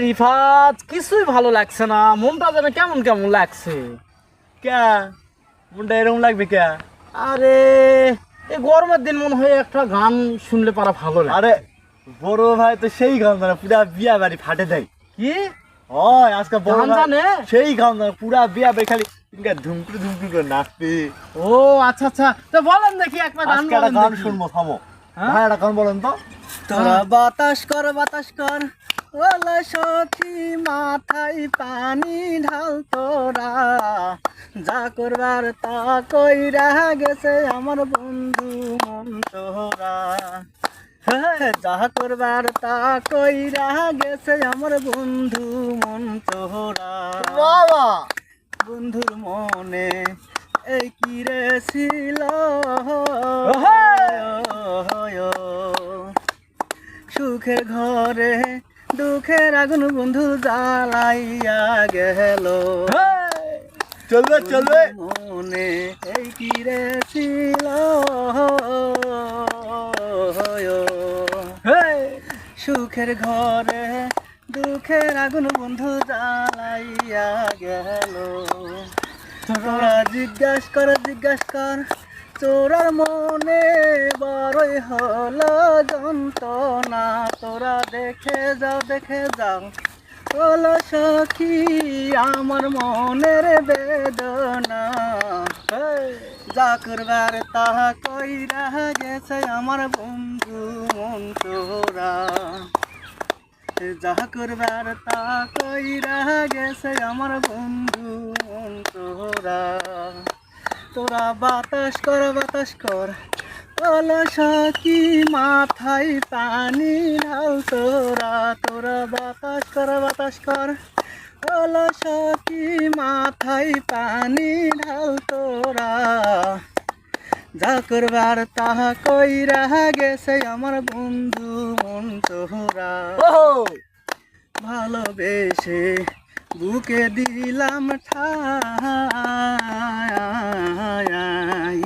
রিফাত কিছুই ভালো লাগছে না। মনটা যেন কেমন কেমন লাগছে। কে মনটা এরকম লাগবে কে আরে এই গরমের দিন মনে হয় একটা গান শুনলে পারা ভালো লাগে আরে বড় ভাই তো সেই গান জানে পুরা বিয়া বাড়ি ফাটে দেয়। কি? হয় আজকে বড় গান জানে? সেই গান জানে পুরা বিয়া বাড়ি খালি ইনকা ধুমকুর ধুমকুর করে নাচবে ও আচ্ছা আচ্ছা। তো বলেন দেখি একটা গান বলেন গান শুনব থামো। হ্যাঁ? ভাই একটা গান বলেন তো। তোরা বাতাস কর বাতাস কর। ওলা সখী মাথায় পানি ঢাল তোরা যা করবার তা কইরা গেছে আমার বন্ধু মন তোরা হ্যাঁ, যা করবার তা কইরা গেছে আমার বন্ধু মন তোরা বন্ধুর মনে এই কি রে ছিল? সুখের ঘরে দুঃখের আগুন বন্ধু জ্বালাইয়া গেল। চলবে চলবে। মনে এই কি রে ছিল? সুখের ঘরে দুঃখের আগুন বন্ধু জ্বালাইয়া গেল। তোরা জিজ্ঞাস কর জিজ্ঞাস কর তোরার মনে বড়ই হলো যন্ত্রণা। তোরা দেখে যাও দেখে যাও। হলো সখী আমার মনের বেদনা। যা করবার তাহা কইরা গেছে আমার বন্ধু মন তোরা যা করবার তা কইরা গেছে আমার বন্ধু মন তোরা তোরা বাতাস কর বাতাস কর। ওলা সখী মাথায় পানি ঢাল তোরা? তোরা বাতাস কর বাতাস কর। ওলা সখী মাথায় পানি ঢাল তোরা? যা করবার তাহা কইরা গেছে আমার বন্ধু মন তোরা ভালোবেসে বুকে দিলাম ঠাই।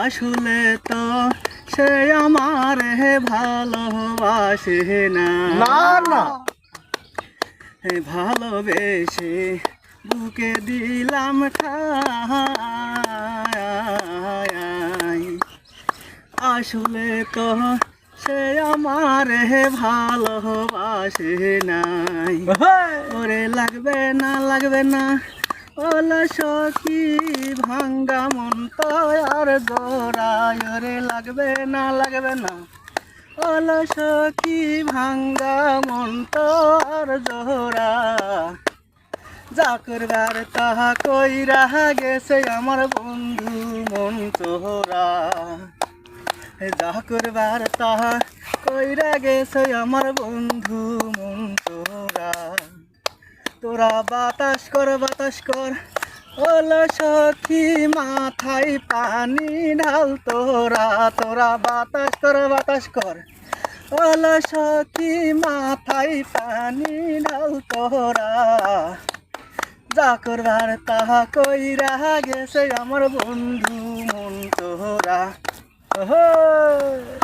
আসলে তো সে আমার হে ভালোবাসে না। না না। হে ভালোবেসে বুকে দিলাম ঠাই। আসলে তো সে আমার হে ভালোবাসে নাই ওরে লাগবে না লাগবে না ওলা সখি ভাঙ্গা মন তো আর গোড়ায় ওরে লাগবে না লাগবে না ওলা সখী ভাঙ্গা মন তো আর জোড়া যা করবার তাহা কইরা গেছে আমার বন্ধু মন তোরা যা করবার তাহা কইরা গেছে আমার বন্ধু মন তোরা তোরা বাতাস কর বাতাস কর, ওলা সখী মাথায় পানি ঢাল তোরা। তোরা বাতাস কর বাতাস কর, ওলা সখী মাথায় পানি ঢাল তোরা। যা করবার তাহা কইরা গেছে আমার বন্ধু মন তোরা Uh-huh.